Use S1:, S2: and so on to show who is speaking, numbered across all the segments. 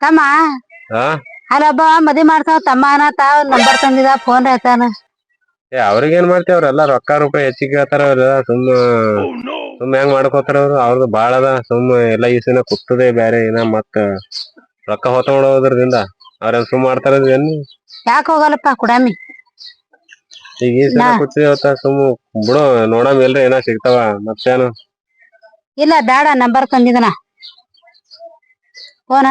S1: ತಮ್ಮ?
S2: ಹಾ?
S1: ಅಲ್ಲೊಬ್ಬ ಮದಿ ಮಾಡ್ತಾವ ತಮ್ಮ ಅನ್ನತ ನಂಬರ್ ತಂದಿದ ಫೋನ್ ಹೇಳ್ತಾನ.
S2: ಏ ಅವ್ರಿಗೇನ್ ಮಾಡ್ತಿ ಅವ್ರೆಲ್ಲ ರೊಕ್ಕ ರೂಪಾಯಿ ಹೆಚ್ಚಿಗೆ ಹೇಳ್ತಾರ ಅವ್ರ. ಸುಮ್ಮ ಸುಮ್ಮ ಹೆಂಗ್ ಮಾಡ್ಕೋತಾರ ಅವ್ರು? ಅವ್ರದ್ದು ಬಾಳ ಅದ. ಸುಮ್ಮ ಎಲ್ಲ ಈಸಿನ ಕುತ್ತದೆ ಬ್ಯಾರೆ ಏನ ಮತ್ತ ರೊಕ್ಕ ಹೊತ್ಕೊಂಡೋದ್ರದಿಂದ ಅವ್ರ ಸುಮ್ ಮಾಡ್ತಾರ ಏನ್
S1: ಯಾಕೆ ಹೋಗಲ್ಲಪ್ಪ ಕುಡಾಮಿ?
S2: ಈಗ ಈಸಿನ
S1: ನಾ-
S2: ಅವತ್ತ ಸುಮ್ಮ ಬಿಡು ನೋಡಮ್ ಎಲ್ರಿ ಏನ ಸಿಗ್ತಾವ ಮತ್ತೇನು?
S1: ಇಲ್ಲ ಬೇಡ ನಂಬರ್ ತಂದಿದನ. ಫೋನ್.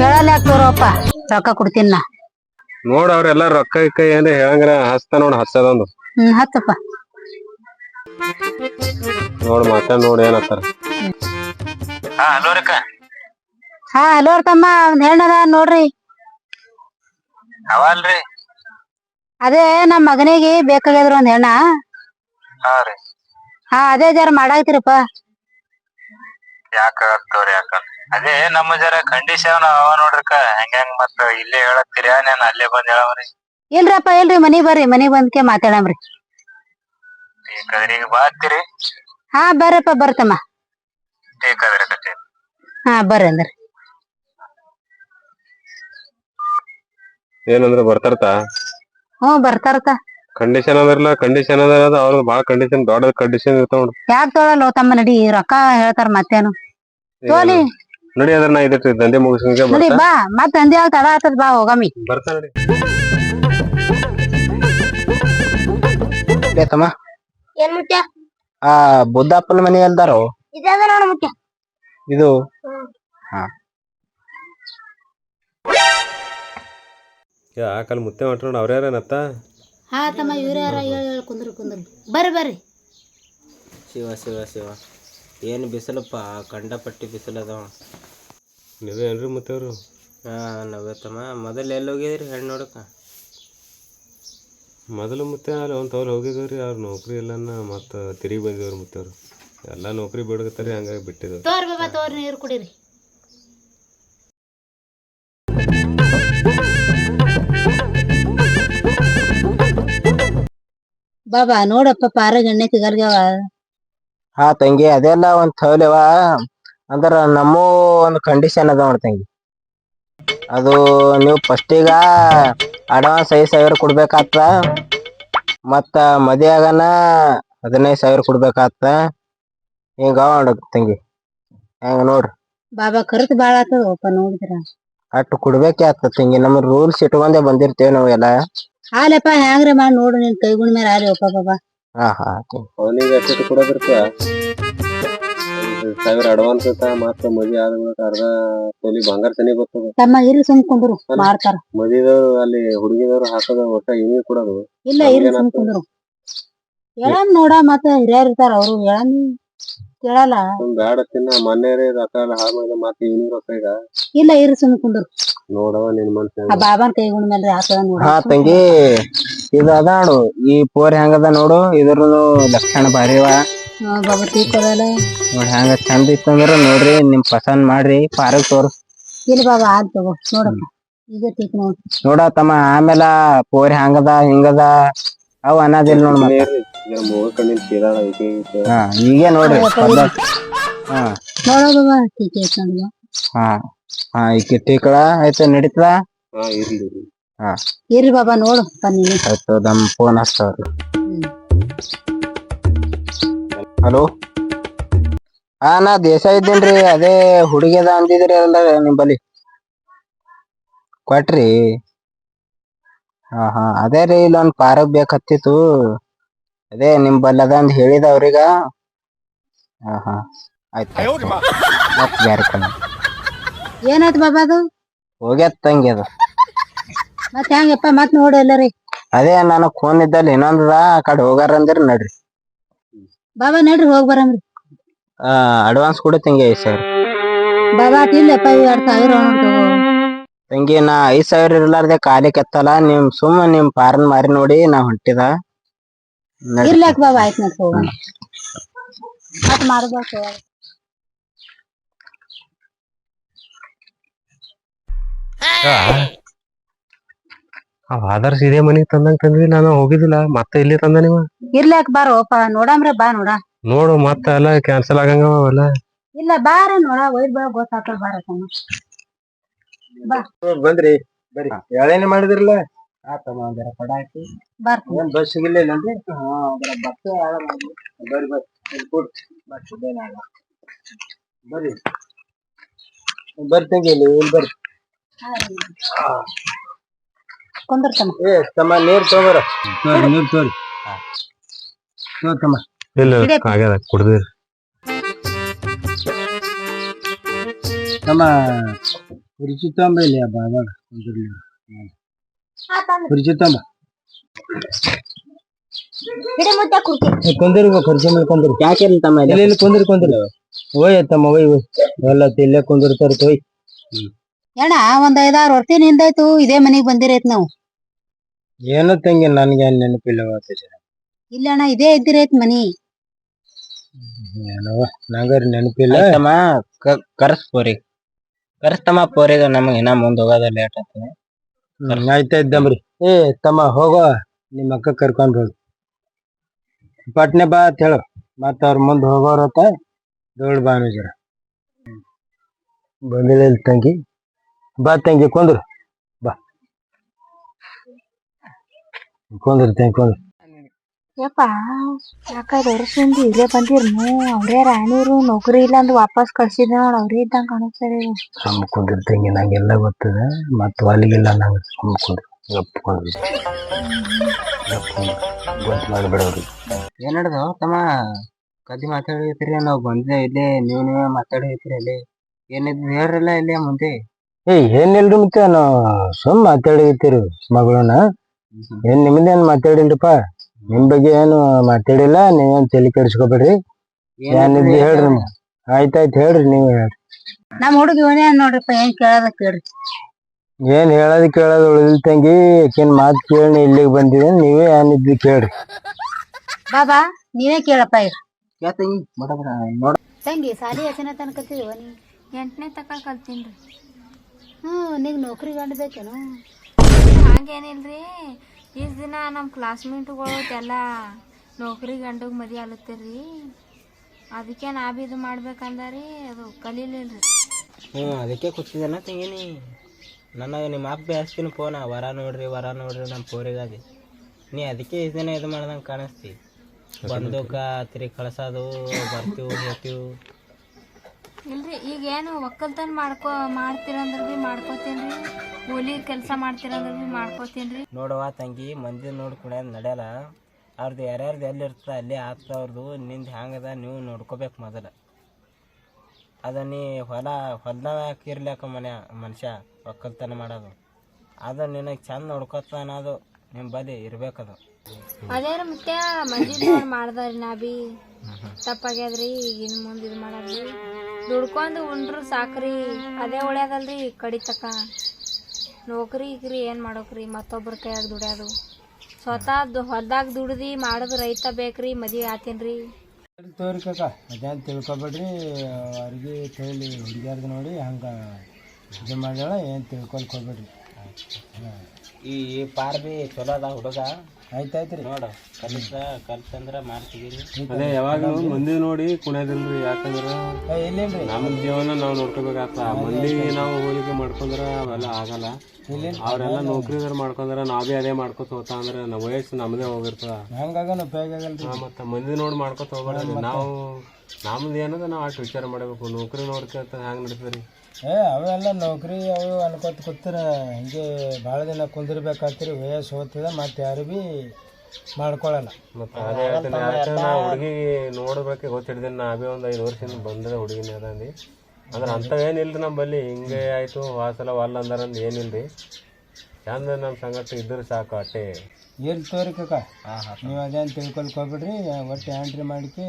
S1: ಹೇಳಲ್ಲ ಯಾಕೆ ತೋರಪ್ಪ ರೊಕ್ಕ ಕೊಡ್ತೀನಿ ನಾ.
S2: ನೋಡ್ ಅವ್ರೆಲ್ಲ ರೊಕ್ಕ ಕೈ ಏನ್ರ ಹೇಳಂಗ್ರ ಹಸ್ತ ನೋಡ್ ಹಚ್ಚದೊಂದು
S1: ಹ್ಮ್ ಹತ್ತಪ್ಪ.
S2: ನೋಡ್ ಮಾತಾಡ್ ನೋಡ್ ಏನತ್ತಾರ
S3: ಹಾ ಹಲೋ ರಕ್ಕ
S1: ಹಾ ಹಲೋ ತಮ್ಮ. ಒಂದ್ ಹೆಣ್ಣದ ನೋಡ್ರಿ.
S3: ಅವಲ್ರಿ
S1: ಅದೇ ನಮ್ ಮಗನಿಗೆ ಬೇಕಾಗ್ಯದ್ರ ಒಂದ್ ಹೆಣ್ಣ.
S3: ಹಾ ರೀ.
S1: ಹಾ ಅದೇ ಜರ ಮಾಡಾಯ್ತಿರಪ್ಪ.
S3: ಯಾಕ ತೋರಿ ಯಾಕ? ಅದೇ ನಮ್ಮ ಜರ ಕಂಡೀಷನ್ ಅವ ನೋಡ್ರಿಕ ಹೆಂಗ್ ಹೆಂಗ್ ಮತ್ತ ಇಲ್ಲೇ ಹೇಳತ್ತೀರಿ? ನಾನು ಅಲ್ಲೇ ಬಂದ್ ಹೇಳವ್ರಿ?
S1: ಇಲ್ರಪ್ಪ ಇಲ್ರಿ. ಮನಿ ಬರ್ರಿ. ಮನಿ ಬಂದ್ಕೆ ಮಾತಾಡಮ್ರಿ.
S3: ಬೇಕಾದ್ರೆ ಈಗ ಬಾತ್ತೀರಿ
S1: ಹಾ ಬರ್ರಪ್ಪ ಬರ್ತಮ್ಮ.
S3: ಬೇಕಾದ್ರೆ ಕತೆ
S1: ಹಾ ಬರ್ರಿ ಅಂದ್ರಿ.
S2: ಏನಂದ್ರ ಬರ್ತಾರತ?
S1: ಹ್ಮ್ ಬರ್ತಾರತ.
S2: ಕಂಡೀಷನ್ ಅಂದ್ರಲ್ಲ ಕಂಡೀಷನ್ ಅದ ಅವ್ರ ಬಾಳ ಕಂಡೀಷನ್ ದೊಡ್ಡ ಕಂಡೀಷನ್ ಇರ್ತಾವ ನೋಡ್.
S1: ಯಾಕ್ ತೊಗೊಳಲ್ಲ ತಮ್ಮ ನಡಿ ರೊಕ್ಕ ಹೇಳ್ತಾರ ಮತ್ತೇನು. ತೋಲಿ.
S2: ನಡಿ ಅದ್ರ ನಾ ಇದಕ್ಕೆ ದಂಧೆ ಮುಗಿಸ್ಕೊಂಡ್ರೆ
S1: ನಡಿ ಬಾ ಮತ್ ಅಂದಿ ತಡ ಆತದ ಬಾ ಹೋಗಮ್ಮಿ
S2: ಬರ್ತಾ ನಡಿ.
S4: ಲೇ ತಮ್ಮ.
S1: ಏನ್ ಮುಟ್ಟ
S4: ಆ ಬುದ್ಧಪ್ಪನ ಮನೆ ಅಲ್ದಾರೋ
S1: ಇದ ನೋಡ ಮುಟ್ಟ
S4: ಇದು?
S2: ಆಕಲ್ ಮುತ್ತೆ ಮಾಡ್ಕೊಂಡು ಅವ್ರ್ಯಾರೇನತ್ತ?
S1: ಹಾ ತಮ್ಮ ಇವ್ರ ಯಾರ ಹೇಳಿ ಹೇಳಿ ಕುಂದ್ರು ಕುಂದ್ರು. ಬರ್ರಿ ಬರ್ರಿ.
S4: ಶಿವ ಶಿವ ಶಿವ. ಏನು ಬಿಸಿಲಪ್ಪ? ಕಂಡಪಟ್ಟಿ ಬಿಸಿಲು ಅದಾವ.
S2: ನೀವೇ
S4: ಹಾಂ ನವ್ಯ ತಮ್ಮ. ಮೊದಲು ಎಲ್ಲಿ ಹೋಗಿದ್ರಿ ಹೆಣ್ಣು ನೋಡಕ?
S2: ಮೊದಲು ಮತ್ತೆ ಅಲ್ಲಿ ಒಂದು ತವ್ರು ಹೋಗಿದ್ರಿ ಅವ್ರ ನೌಕರಿ ಎಲ್ಲನ ಮತ್ತೆ ತಿರುಗಿ ಬಂದಿವ್ರಿ ಮತ್ತವ್ರು. ಎಲ್ಲ ಎಲ್ಲಾ ನೌಕರಿ ಬಿಡಗತ್ತಾರಿ ಹಂಗಾಗಿ ಬಿಟ್ಟಿದ್ರು
S1: ತೋರ್ ಬಾಬಾ ತೋರ್ ನೀರು ಕುಡೀರಿ. ಬಾಬಾ ನೋಡಪ್ಪ ಪಾರಗ ಎಣ್ಣೆ
S4: ಹಾ ತಂಗಿ ಅದೆಲ್ಲ ಒಂದ್ ಥೌಲ್ಯವ ಅಂದ್ರ ನಮ್ಮೂ ಒಂದು ಕಂಡೀಷನ್ ಅದ ನೋಡ್ ತಂಗಿ. ಅದು ನೀವು ಫಸ್ಟಿಗ ಅಡ್ವಾನ್ಸ್ ಐದ್ ಸಾವಿರ ಕೊಡ್ಬೇಕಾಗ್ತ ಮತ್ತ ಮದ್ಯಾಗನ ಹದಿನೈದು ಸಾವಿರ ಕೊಡ್ಬೇಕಾಗ್ತ ಹಿಂಗ ತಂಗಿ. ಹೆಂಗ ನೋಡ್ರಿ?
S1: ಬಾಬಾ ಖರ್ಚು ಬಾಳ ಆತದಪ್ಪ ನೋಡಿದ್ರ.
S4: ಅಟ್ ಕೊಡ್ಬೇಕೆ ಆಗ್ತದ ತಂಗಿ. ನಮ್ಮ ರೂಲ್ಸ್ ಇಟ್ಕೊಂಡೇ ಬಂದಿರ್ತೇವೆ ನಾವೆಲ್ಲ
S1: ಹಾಲಪ್ಪ ಹ್ಯಾಂಗ್ರೆ ಮಾಡಿ ನೋಡು ನಿನ್ ಕೈಗುಣ ಮೇಲೆ ಹಾಲಿ ಒಪ್ಪ ಬಾಬಾ
S4: ಹಾ ಹಾ
S2: ಅವನಿಗೆ ಎಷ್ಟು ಕೊಡೋದಿರ್ತ ಸಾವಿರ ಅಡ್ವಾನ್ಸ್ ಇರ್ತ ಮತ್ತ ಮದಿ ಅರ್ಧ ತೊಲಿ ಬಂಗಾರ ತನಿ ಬರ್ತದ.
S1: ತಮ್ಮ ಇರ್ಲಿ ಸುಮ್ಕೊಂಡ್ರು ಮಾಡ್ತಾರ.
S2: ಮದ್ವಿದವ್ರು ಅಲ್ಲಿ ಹುಡುಗಿದವ್ರು ಹಾಕೋದ ಒಟ್ಟ ಇವಿ ಕೊಡೋದು
S1: ಇಲ್ಲ ಇರ್ಲಿ ಸುಮ್ಕೊಂಡ್ರು ಹೇಳಮ್ ನೋಡ ಮತ್ತ ಹಿರಿಯರ್ ಇರ್ತಾರ ಅವ್ರು ಹೇಳಮ್ ಕೇಳಲ್ಲ?
S2: ಬ್ಯಾಡ ತಿನ್ನ ಮೊನ್ನೆ ರೊಕ್ಕ ಎಲ್ಲ ಹಾಳ್ ಮಾಡಿದ ಮತ್ತೆ ಇವ್ನಿಗೆ ರೊಕ್ಕ ಈಗ
S1: ಇಲ್ಲ ಇರು ಸುಮ್ಕೊಂಡ್ರು
S2: ನೋಡವ ನಿನ್ ಮನ್ಸ
S1: ಆ ಬಾಬಾನ್ ಕೈಗುಣ ಮೇಲೆ ಹಾಕದ ನೋಡ.
S4: ಹಾ ತಂಗಿ ಇದು ಅದ ನೋಡು ಈ ಪೋರ್ ಹೆಂಗದ ನೋಡು ಇದ್ರದ್ದು ಲಕ್ಷಣ ಭಾರಿವ
S1: ಬಾಬಾ ತೀಕೋದಲ್ಲ
S4: ನೋಡಿ ಹೆಂಗ ಚಂದ ಇತ್ತಂದ್ರ ನೋಡ್ರಿ ನಿಮ್ ಪಸಂದ್ ಮಾಡ್ರಿ ಪಾರಕ್ ತೋರ್ಸ್.
S1: ಇಲ್ಲ ಬಾಬಾ ಆದ್ ತಗೋ ನೋಡಪ್ಪ ಈಗ ತೀಕ್ ನೋಡ.
S4: ನೋಡ ತಮ್ಮ ಆಮೇಲ ಪೋರ್ ಹೆಂಗದ ಹಿಂಗದ ಅವ್ ಅನ್ನೋದಿಲ್ಲ ನೋಡ್ ಮತ್ತೆ.
S2: ಕಣ್ಣಿನ ಐತಿ
S4: ಹಾ ಈಗೇ ನೋಡ್ರಿ. ಹಾ
S1: ನೋಡೋ ಬಾಬಾ ತೀಕ್ ಐತ್
S4: ಹಾ ಹಾ ಆಯ್ತು ನಡೀತದ?
S2: ಹಾ ಇರ್ಲಿ
S1: ಹಾ. ಬಾಬಾ ನೋಡು ಬನ್ನಿ
S4: ಆಯ್ತು ನಮ್ ಫೋನ್ ಹಚ್ತಾವ್ರಿ. ಹಲೋ? ಹಾ ನಾ ದೇಶ ಇದ್ದೇನ್ರಿ ಅದೇ ಹುಡುಗಿದ ಅಂದಿದ್ರಿ ಅಲ್ಲ ನಿಂಬಲ್ಲಿ. ಕೊಟ್ರಿ. ಹಾ ಹಾ ಅದೇ ರೀ ಇಲ್ಲೊಂದ್ ಪಾರಕ್ ಬೇಕತ್ತಿತ್ತು ಅದೇ ನಿಮ್ ಬಲ್ಲದ ಅಂತ ಹೇಳಿದ ಅವ್ರಿಗ ಹಾ ಹಾ ಆಯ್ತು. ಮತ್ ಬ್ಯಾರೆ ಕಡೆ.
S1: ಏನಾಯ್ತು ಬಾಬಾ ಅದು?
S4: ಹೋಗ್ಯತ್ ತಂಗಿ ಅದು.
S1: ಮತ್ ಹೆಂಗಪ್ಪ ಮತ್ ನೋಡಿ ಎಲ್ಲರಿ.
S4: ಅದೇ ನಾನು ಫೋನ್ ಇದ್ದಲ್ಲಿ ಇನ್ನೊಂದದ ಆ ಕಡೆ ಹೋಗಾರ ಅಂದ್ರಿ ನಡ್ರಿ.
S1: ಬಾಬಾ ನಡ್ರಿ ಹೋಗ್ ಬರಮ್ರಿ
S4: ಆ ಅಡ್ವಾನ್ಸ್ ಕೊಡು ತಂಗಿ ಐದ್ ಸಾವಿರ.
S1: ಬಾಬಾ ಇಲ್ಲಪ್ಪ ಇವ್ ಎರಡ್ ಸಾವಿರ ತಂಗಿ
S4: ನಾ ಐದ್ ಸಾವಿರ ಇರ್ಲಾರ್ದೆ ಕಾಲಿ ಕೆತ್ತಲ್ಲ ನಿಮ್ ಸುಮ್ಮ ನಿಮ್ ಪಾರನ್ ಮಾರಿ ನೋಡಿ ನಾ ಹೊಂಟಿದ.
S1: ಇರ್ಲಾಕ್ ಬಾಬಾ ಆಯ್ತು ನೋಡ್ ಹೋಗೋಣ ಮತ್ ಮಾಡ್ಬೇಕು
S2: ಅವ್ ಆದರ್ಶ ಇದೇ ಮನಿಗ್ ತಂದಂಗ ತಂದ್ವಿ ನಾನು ಹೋಗಿದಿಲ್ಲ ಮತ್ತೆ ಇಲ್ಲಿ ತಂದ ನೀವ?
S1: ಇರ್ಲಾಕ್ ಬಾರೋಪ ನೋಡಮ್ರೆ ಬಾ ನೋಡ.
S2: ನೋಡು ಮತ್ತೆ ಎಲ್ಲ ಕ್ಯಾನ್ಸಲ್ ಆಗಂಗ ಅವೆಲ್ಲ.
S1: ಇಲ್ಲ ಬಾರ ನೋಡ ಒಯ್ದ ಬಾ ಗೊತ್ತಾಗ್ತದ ಬಾರ
S5: ಬಂದ್ರಿ. ಬರಿ. ಎಳೆನೆ ಮಾಡಿದ್ರಲ್ಲ? ಆತಮ್ಮ ಒಂದರ ಪಡ ಹಾಕಿ
S1: ಬರ್ತೀನಿ.
S5: ಏನ್ ಬಸ್ ಸಿಗಿಲ್ಲ ಅಂದ್ರೆ? ಹಾ ಅದರ ಬಸ್ ಬರ್ರಿ ಬರ್ರಿ. ಇಲ್ಲಿ ಕೂಡ್. ಬಸ್ ಇದೇನಲ್ಲ ಬರ್ರಿ. ಬರ್ತೀನಿ ಇಲ್ಲಿ
S1: ಕುಂದಿರ್ತಮ್ಮ.
S5: ಏ ತಮ್ಮ ನೀರ್ ತಗೋರ ನೀರ್ ತೋರಿ. ತೋ ತಮ್ಮ
S2: ಇಲ್ಲ
S1: ಇಡೀ-
S2: ಆಗ್ಯದ ಕುಡ್ದಿರಿ
S5: ತಮ್ಮ ಕುರ್ಚಿ ತೊಂಬ ಇಲ್ಲಿ ಹಬ್ಬ ಅವಾಗ ಕುರ್ಚಿ ತೊಂಬ
S1: ಹಿಡಿ ಮುದ್ದೆ ಕುರ್ಕಿ
S5: ಕೊಂದಿರಿ ಕುರ್ಚಿ ಮೇಲೆ ಕೊಂದಿರಿ. ಯಾಕೆ ತಮ್ಮ ಇಲ್ಲ ಇಲ್ಲಿ ಕುಂದಿರಿ ಕುಂದಿರಿ? ಓಯ್ ತಮ್ಮ ಓಯ್ ಓಯ್ ಎಲ್ಲ ಇಲ್ಲೇ ಕುಂದಿರ್ತಾರ ತೊಯ್.
S1: ಅಣ್ಣ ಒಂದ್ ಐದಾರು ವರ್ಷ ಹಿಂದಾಯ್ತು ಇದೇ ಮನೆಗ್ ಬಂದಿರೈತ್ ನಾವು.
S5: ಏನೋ ತಂಗಿ ನನ್ಗೆ ಏನ್ ನೆನಪಿಲ್ಲ
S1: ಇಲ್ಲ ಅಣ್ಣ ಇದೇ ಇದ್ದಿರೈತ್ ಮನಿ.
S5: ಏನವ ನಂಗಾರ ನೆನಪಿಲ್ಲ.
S4: ತಮ್ಮ ಕರ್ಸ್ ಪೋರಿ ಕರ್ಸ್ತಮ್ಮ ಪೋರಿಗ ನಮಗೆ ಇನ್ನ ಮುಂದೆ ಹೋಗೋದ ಲೇಟ್ ಆಗ್ತದೆ
S5: ಆಯ್ತಾ ಇದ್ದಮ್ರಿ ಏ, ತಮ್ಮ, ಹೋಗೋ. ನಿಮ್ಮ ಅಕ್ಕ ಕರ್ಕೊಂಡ್ ಹೋಗಿ. ಪಟ್ನೆ ಬಾ ಅಂತ ಹೇಳು. ಮತ್ತ ಅವ್ರ ಮುಂದೆ ಹೋಗೋರತ್ತ ದೌಡ್ ಬಾ ಜರ ಬಂದಿಲ್ಲ ತಂಗಿ. ಬಾ ತಂಗಿ, ಕುಂದ್ರು. ಬಾ. ಕುಂದ್ರು ತಂಗಿ, ಕೊಂದ್ರು.
S1: ಯಪ್ಪ ಯಾಕ ವರ್ಷದಿಂದ ಇಲ್ಲೇ ಬಂದಿರ್ನು. ಅವರೇ ರಾಣಿರು ನೌಕರಿ ಇಲ್ಲ ಅಂದ್ ವಾಪಸ್ ಕಳ್ಸಿದ್ ನೋಡ್ ಅವ್ರೇ ಇದ್ದಂಗ ಕಾಣಿಸ್ತಾರೆ
S5: ಸುಮ್ಮ ಕುಂದ್ರಿ ತಂಗಿ ನಂಗೆಲ್ಲ ಗೊತ್ತದ. ಮತ್ತ ಅಲ್ಲಿಗೆಲ್ಲ ನಂಗೆ ಸುಮ್ ಕುಂದ್ರಿ ಗಪ್ ಕುಂದ್ರಿ ಗೊತ್ತು
S4: ಏನ್ ನಡ್ದು? ತಮ್ಮ ಕದ್ದಿ ಮಾತಾಡಿರ್ತೀರಿ ನಾವು ಬಂದೆ ಇಲ್ಲೇ ನೀವ್ ನೀವೇ ಮಾತಾಡಿರ್ತೀರಿ ಅಲ್ಲಿ. ಏನಿದ್ ಹೇಳ್ರಲ್ಲ ಇಲ್ಲೇ ಮುಂದೆ?
S5: ಏ ಏನಿಲ್ರಿ ಮತ್ತೆ ನಾವು ಸುಮ್ ಮಾತಾಡಿರ್ತೀರಿ ಮಗಳನ್ನ. ಏನ್ ನಿಮ್ದೇನ್ ಮಾತಾಡಿಲ್ರಿಪ್ಪ? ನಿಮ್ ಬಗ್ಗೆ ಏನು ಮಾತಾಡಿಲ್ಲ ನೀವೇನ್ ತಲೆ ಕೆಡಿಸ್ಕೊಬೇಡ್ರಿ? ಏನಿದ್ದು ಹೇಳ್ರಿ ಆಯ್ತಾಯ್ತು ಹೇಳ್ರಿ ನೀವ್ ಹೇಳ್ರಿ.
S1: ನಮ್ ಹುಡುಗ ಇವನೇ ನೋಡ್ರಿಪ್ಪ ಏನ್ ಕೇಳದ ಕೇಳ್ರಿ.
S5: ಏನ್ ಹೇಳೋದ್ ಕೇಳೋದ್ ಉಳಿದಿಲ್ ತಂಗಿ ಏನ್ ಮಾತ್ ಕೇಳಿ ಇಲ್ಲಿಗೆ ಬಂದಿದೆ ನೀವೇ ಏನಿದ್ದು ಕೇಳ್ರಿ.
S1: ಬಾಬಾ ನೀವೇ ಕೇಳಪ್ಪ
S4: ತಂಗಿ
S1: ಸಾಲಿ ಎಷ್ಟನೇ ತನಕತ್ತಿದವ ನೀ
S6: ಎಂಟನೇ ತಕ ಕಲ್ತೀನ್ರಿ
S1: ಹ್ಮ್ ನೀಗ್ ನೌಕರಿ ಗಂಡಬೇಕೇನು
S6: ಹಂಗೇನಿಲ್ರಿ. ಇಷ್ಟ್ ದಿನ ನಮ್ಮ ಕ್ಲಾಸ್ಮೇಟ್ಗಳು ಎಲ್ಲ ನೌಕರಿ ಗಂಡು ಮದಿ ಆಲತ್ತೀರಿ. ಅದಕ್ಕೆ ನಾ ಬಿ ಇದು ಮಾಡ್ಬೇಕಂದ್ರಿ ಅದು ಕಲೀಲಿಲ್ಲ
S4: ಹ್ಞೂ ಅದಕ್ಕೆ ಕೂತಿದ್ದೇನ ತಂಗಿನಿ? ನನಗೆ ನಿಮ್ಮ ಅಪ್ಪ ಬೇಸ್ತೀನಿ ಫೋನ ವರ ನೋಡ್ರಿ ವರ ನೋಡ್ರಿ ನಮ್ಮ ಪೋರಿಗಾಗಿ. ನೀ ಅದಕ್ಕೆ ಈ ದಿನ ಇದು ಮಾಡ್ದಂಗೆ ಕಾಣಿಸ್ತಿ. ಬಂದೂಕ ತಿರಿ ಕಳ್ಸೋದು ಬರ್ತೀವಿ ಹೋಗ್ತೀವಿ
S6: ಇಲ್ರಿ ಈಗ ಏನು ಒಕ್ಕಲ್ತನ ಮಾಡ್ಕೋ ಮಾಡ್ತೀರಂದ್ರೆ ಮಾಡ್ಕೋತೀನಿ ಮಾಡ್ಕೋತೀನಿ ಕೂಲಿ ಕೆಲಸ ಮಾಡ್ತಿರೋದ್ರಲ್ಲಿ ಮಾಡ್ಕೋತೀನಿ
S4: ನೋಡುವ ತಂಗಿ ಮಂದಿ ನೋಡಿ ಕುಡಿಯೋದು ನಡೆಯಲ್ಲ ಅವ್ರದ್ದು ಯಾರ್ಯಾರ್ದು ಎಲ್ಲಿ ಇರ್ತದೆ ಅಲ್ಲಿ ಆಗ್ತವ್ರದ್ದು ನಿಂದು ಹ್ಯಾಂಗದ ನೀವು ನೋಡ್ಕೋಬೇಕು ಮೊದಲು. ಅದ ನೀ ಹೊಲ ಹೊಲ್ದಾಗ ಹಾಕಿರ್ಲಕ್ಕ ಮನೆ ಮನುಷ್ಯ ಒಕ್ಕಲ್ತನ ಮಾಡೋದು. ಅದು ನಿನಗೆ ಚಂದ ನೋಡ್ಕೊತ ಅನ್ನೋದು ನಿಮ್ಮ ಬಲಿ ಇರ್ಬೇಕದು.
S6: ಅದೇ ರೀ ಮತ್ತೆ ಮಂದಿ ಮಾಡ್ದಾರಿ ನಾ ಬಿ. ತಪ್ಪಾಗ್ಯದ್ರಿ ಈಗಿನ ಮುಂದೆ ಇದು ಮಾಡಲ್ರಿ ದುಡ್ಕೊಂಡು ಉಂಡ್ರು ಸಾಕ್ರಿ. ಅದೇ ಒಳ್ಳೆಯದಲ್ರಿ ಕಡಿತಕ ನೌಕರಿ ಇಕ್ರಿ ಏನು ಮಾಡೋಕ್ರಿ? ಮತ್ತೊಬ್ಬರ ಕೈಯಾಗ ದುಡ್ಯೋದು. ಸ್ವತಃ ದು- ಹೊಲ್ದಾಗ ದುಡ್ದು ಮಾಡೋದು ರೈತ ಬೇಕ್ರಿ ಮದುವೆ ಆತೀನ್ರಿ?
S5: ತೋರಿ ಕಾಕ ಅದೇನು ತಿಳ್ಕೊಬೇಡ್ರಿ. ಅವ್ರಿಗೆ ಕೈಲಿ ಹುಡುಗ್ಯಾರ್ದ ನೋಡಿ ಹಂಗ ಇದು ಮಾಡ್ಯಾಳ ಏನ್ ತಿಳ್ಕೊಳ್ಕೊಬೇಡ್ರಿ
S4: ಈ ಈ ಪಾರ್ ಬಿ ಚಲೋ ಅದ ಹುಡುಗ.
S5: ಆಯ್ತಾಯ್ತ್ರಿ.
S4: ನೋಡು ಕಲಿತ ಕಲ್ತಂದ್ರೆ ಮಾಡ್ತೀವಿ
S2: ಅದೇ ಯಾವಾಗ ಮಂದಿ ನೋಡಿ ಕುಣಿಯೋದಿಲ್ರಿ ಯಾಕಂದ್ರ
S5: ಇಲ್ಲೇನ್ರಿ?
S2: ನಮ್ಮ ಜೀವನ ನಾವ್ ನೋಡ್ಕೋಬೇಕಾಗ್ತ ಮಂದಿ ನಾವು ಹೋಲಿಕೆ ಮಾಡ್ಕೊಂಡ್ರ ಅವೆಲ್ಲ ಆಗಲ್ಲ. ಅವ್ರೆಲ್ಲ ನೌಕರಿದಾರ ಮಾಡ್ಕೊಂಡ್ರ ನಾವೇ ಅದೇ ಮಾಡ್ಕೊತ ಹೋತ ಅಂದ್ರ ನಮ್ಮ ವಯಸ್ಸು ನಮ್ದೇ ಹೋಗಿರ್ತದ.
S5: ಹಂಗಾಗನ ಉಪಯೋಗ ಆಗಲ್ರಿ.
S2: ಮತ್ತ ಮಂದಿ ನೋಡಿ ಮಾಡ್ಕೊತ ಹೋಗ್ಬೇಡ್ರಿ. ನಾವು ನಮ್ದು ಏನದ ನಾವ್ ಅಷ್ಟು ವಿಚಾರ ಮಾಡಬೇಕು. ನೌಕರಿ ನೋಡ್ಕೊಂತ ಹೆಂಗ್ ನಡೀತದ್ರಿ?
S5: ಏ ಅವೆಲ್ಲ ನೌಕರಿ ಅವು ಅನ್ಕೋತ ಕೂತರ ಹಿಂಗೆ ಭಾಳ ದಿನ ಕುಂದಿರ್ಬೇಕಾಗ್ತಿರಿ ವಯಸ್ಸು ಹೋಗ್ತದ ಮತ್ತೆ ಯಾರು ಬಿ ಮಾಡ್ಕೊಳಲ್ಲ.
S2: ಮತ್ತೆ ಅದೇ ಹೇಳ್ತೀನಿ ಯಾಕೆ ನಾ ಹುಡುಗಿ ನೋಡ್ಬೇಕೆ ಗೊತ್ತಿಡ್ದೀನಿ ನಾ ಬಿ ಒಂದ್ ಐದು ವರ್ಷದಿಂದ ಬಂದ್ರೆ ಹುಡುಗಿನ ಅದಂದಿ. ಅಂದ್ರೆ ಅಂತವ್ ಏನಿಲ್ರಿ ನಮ್ಮಲ್ಲಿ ಹಿಂಗೆ ಆಯ್ತು ವಾಸಲ ವಲ್ಲ ಏನಿಲ್ಲ ಏನಿಲ್ರಿ? ಚಂದ ನಮ್ಮ ಸಂಗಟ ಇದ್ರೆ ಸಾಕು ಅಟ್ಟೆ.
S5: ಏನ್ ತೋರಿ ಕಕ್ಕ ನೀವು ಅದೇನು ತಿಳ್ಕೊಳಕ್ ಹೋಗ್ಬಿಡ್ರಿ ಒಟ್ಟು ಎಂಟ್ರಿ ಮಾಡಿಕೆ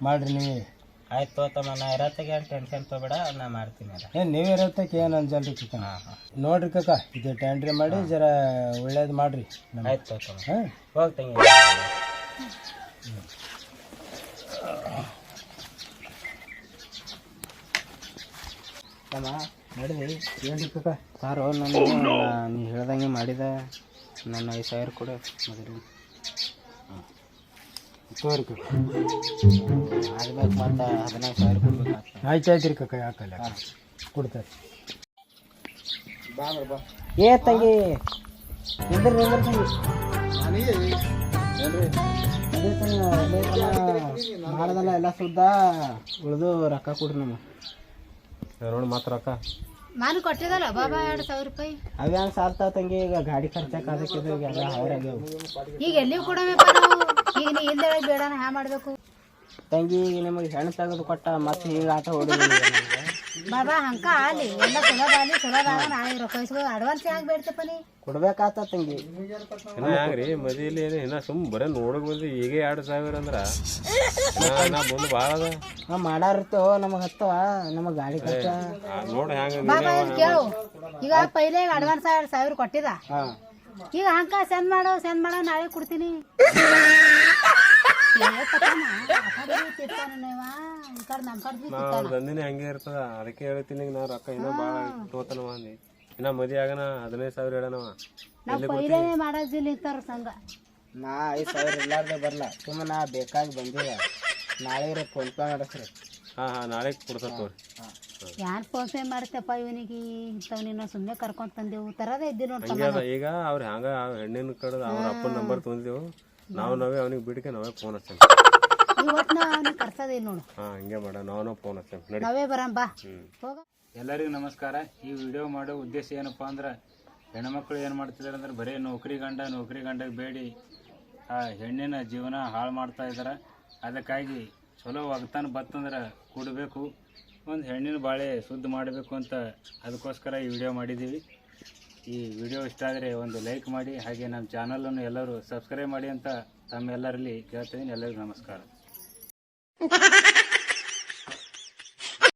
S5: ಮಾಡ್ರಿ ನೀವೇ.
S4: ಆಯ್ತು ತಮ್ಮ ನಾ ಇರತ್ತಾಗ ಏನು ಟೆನ್ಷನ್ ತೊಬೇಡ ನಾ ಮಾಡ್ತೀನಿ ಅದ.
S5: ಏನ್ ನೀವು ಇರತ್ತಕ್ಕೆ ಏನು ಅಂಜಲ್ರಿ ಕಕ್ಕ ನೋಡ್ರಿ ಕಕ್ಕ ಇದು ಟ್ಯಾಂಡ್ರಿ ಮಾಡಿ ಜರ ಒಳ್ಳೇದು ಮಾಡ್ರಿ
S4: ಆಯ್ತು ತೋತಮ್ಮ
S5: ಹಾಂ.
S4: ಹೋಗ್ತಂಗಿ ತಮ್ಮ ನಡ್ರಿ.
S5: ಏನ್ರಿ ಕಕ್ಕ
S4: ಸಾರು ನಾನು ನೀ ಹೇಳ್ದಂಗೆ ಮಾಡಿದ. ನನ್ನ ಐದು ಸಾವಿರ ಕೊಡು ಮೊದಲು
S7: ತೋರಿ ಕಕ್ಕ
S4: ಆಗ್ಬೇಕು ಮತ್ತು ಹದಿನೈದು ಸಾವಿರ ಕೊಡ್ಬೇಕಾಗ್ತದೆ
S7: ಆಯ್ತು ಆಯ್ತು ರೀ ಕಕ್ಕ ಯಾಕಲ್ಲ ಕೊಡ್ತಾರೆ
S4: ಏ ತಂಗಿ ನಿಂದ್ರಿ ನಿಂದ್ರಿ ತಂಗಿ. ಅದೇ ತಂಗಿ, ಎಲ್ಲ ಸುದ್ದ ಉಳಿದು ರೊಕ್ಕ ಕೊಡ್ರಿ ನಮಗೆ.
S2: ನೋಡಿ ಮಾತ್ರ ರೊಕ್ಕ.
S1: ನಾನು ಕೊಟ್ಟಿದ್ದಲ್ಲ ಬಾಬಾ ಎರಡು ಸಾವಿರ ರೂಪಾಯಿ.
S4: ಅವ್ಯಾನ್ ಹೆಂಗೆ ಸಾಲ್ತಾವ ತಂಗಿ ಈಗ ಗಾಡಿ ಖರ್ಚಕ್ಕೆ ಅದಕ್ಕೆ ಇದು ಎಲ್ಲ ಅವ್ರಾಗ್ಯಾವ
S1: ಈಗ ಎಲ್ಲಿ ಕೊಡಬೇಕು ಈಗ ನೀ ಇಲ್ದೇಳೆ ಬೇಡನ ಹ್ಯಾ ಮಾಡಬೇಕು.
S4: ತಂಗಿ ಈಗ ನಿಮಗೆ ಹೆಣ್ಣು ತೆಗೆದು ಕೊಟ್ಟ ಮತ್ತೆ ಈಗ ಆಟ ಹೊಡಿದ
S1: ಬಾಬಾ ಹಂಕ ಆಲಿ ಎಲ್ಲ ಸುಲಭ ಆಲಿ ಸುಲಭ ಆಗ ನಾ ರೊಕ್ಕ ಇಸ್ಕೊ ಅಡ್ವಾನ್ಸ್ ಯಾಕೆ ಬೇಡ್ತಪ್ಪ ನೀ?
S4: ಕೊಡ್ಬೇಕಾತ ತಂಗಿ.
S2: ಹ್ಯಾಂಗ್ರಿ ಮದಿಲಿ ಏನು ಇನ್ನ ಸುಮ್ ಬರೇ ನೋಡಕ್ ಬಂದಿ ಈಗ ಎರಡು ಸಾವಿರ ಅಂದ್ರ. ನಾ ನಾ ಬಂದು ಭಾಳ ಅದ.
S4: ಮಾಡಾರಿರ್ತೋ ನಮಗೆ ಹತ್ತವ. ನಮಗೆ ಗಾಡಿ ಖರ್ಚ
S2: ನೋಡಿ ಹ್ಯಾಂಗ
S1: ಬಾಬಾ ಕೇಳು. ಈಗ ಪೈಲೆ ಅಡ್ವಾನ್ಸ್ ಎರಡು ಸಾವಿರ ಕೊಟ್ಟಿದ.
S4: ಹಾಂ.
S1: ಈಗ ಹಂಕ ಸೆಂಡ್ ಮಾಡೋ ಸೆಂಡ್ ಮಾಡೋ ನಾಳೆ ಕೊಡ್ತೀನಿ.
S2: ದಂದಿನಿ ಹಂಗೆ ಇರ್ತದ. ಅದಕ್ಕೆ ಹೇಳ್ತೀನಿ ಈಗ ನಾ ರೊಕ್ಕ ಇನ್ನೂ ಭಾಳ ತೋತನವ ಅಂದಿ ಇನ್ನ ಮದಿ ಆಗನ ಹದಿನೈದು ಸಾವಿರ ಹೇಳನವ
S1: ಮಾಡೋದಿಲ್ಲ ಇರ್ತಾರ ಸಂಘ.
S4: ನಾ ಐದು ಸಾವಿರ ಇಲ್ಲಾರ್ದೆ ಬರಲ್ಲ ಸುಮ್ಮ ನಾ ಬೇಕಾಗಿ ಬಂದಿರ ನಾಳೆ ಫೋನ್ ಪೇ ಮಾಡಿಸ್ರಿ
S2: ಹಾ ಹಾ ನಾಳೆ ಕೊಡ್ತಾ ತೋರಿ.
S1: ಯಾರು ಫೋನ್ ಪೇ ಮಾಡ್ತೇಪ್ಪ ಇವನಿಗೆ? ನೀನು ಸುಮ್ಮನೆ ಕರ್ಕೊಂಡ್ ತಂದೆವು. ತರದೇ ಇದ್ದಿ
S2: ಅದ. ಈಗ ಅವ್ರ ಹ್ಯಾಂಗ? ಹೆಣ್ಣಿನ ಕಡೆ ಅವ್ರ ಅಪ್ಪನ ನಂಬರ್ ತೊಂದಿದ್ದೆವು ನಾವು ನಾವೇ ಅವನಿಗೆ ಬಿಡಕ್ಕೆ ನಾವೇ ಫೋನ್
S1: ಹಚ್ಚಿ ನೋಡು.
S2: ಹಾ ಹಂಗೆ ಮಾಡ. ನಾವು ಫೋನ್ ಹಚ್ಚೇವಿ ನಡಿ.
S1: ನಾವೇ ಬರಂ ಬಾ.
S2: ಹ್ಮ್.
S1: ಹೋಗ.
S8: ಎಲ್ಲರಿಗೂ ನಮಸ್ಕಾರ. ಈ ವಿಡಿಯೋ ಮಾಡೋ ಉದ್ದೇಶ ಏನಪ್ಪಾ ಅಂದ್ರೆ ಹೆಣ್ಮಕ್ಳು ಏನು ಮಾಡ್ತಿದ್ದಾರೆ ಅಂದ್ರೆ ಬರೀ ನೌಕರಿ ಗಂಡ ನೌಕರಿ ಗಂಡಗೆ ಬೇಡಿ. ಆ ಹೆಣ್ಣಿನ ಜೀವನ ಹಾಳು ಮಾಡ್ತಾ ಇದ್ದಾರೆ ಅದಕ್ಕಾಗಿ ಚಲೋ ಒಗ್ತಾನ ಬತ್ತಂದ್ರೆ ಕೂಡಬೇಕು. ಒಂದು ಹೆಣ್ಣಿನ ಬಾಳೆ ಶುದ್ಧ ಮಾಡಬೇಕು ಅಂತ ಅದಕ್ಕೋಸ್ಕರ ಈ ವಿಡಿಯೋ ಮಾಡಿದ್ದೀವಿ ಈ ವಿಡಿಯೋ ಇಷ್ಟ ಆದರೆ ಒಂದು ಲೈಕ್ ಮಾಡಿ, ಹಾಗೆ ನಮ್ಮ ಚಾನಲನ್ನು ಎಲ್ಲರೂ ಸಬ್ಸ್ಕ್ರೈಬ್ ಮಾಡಿ ಅಂತ ತಮ್ಮೆಲ್ಲರಲ್ಲಿ ಕೇಳ್ತಿದ್ದೀನಿ ಎಲ್ಲರಿಗೂ ನಮಸ್ಕಾರ.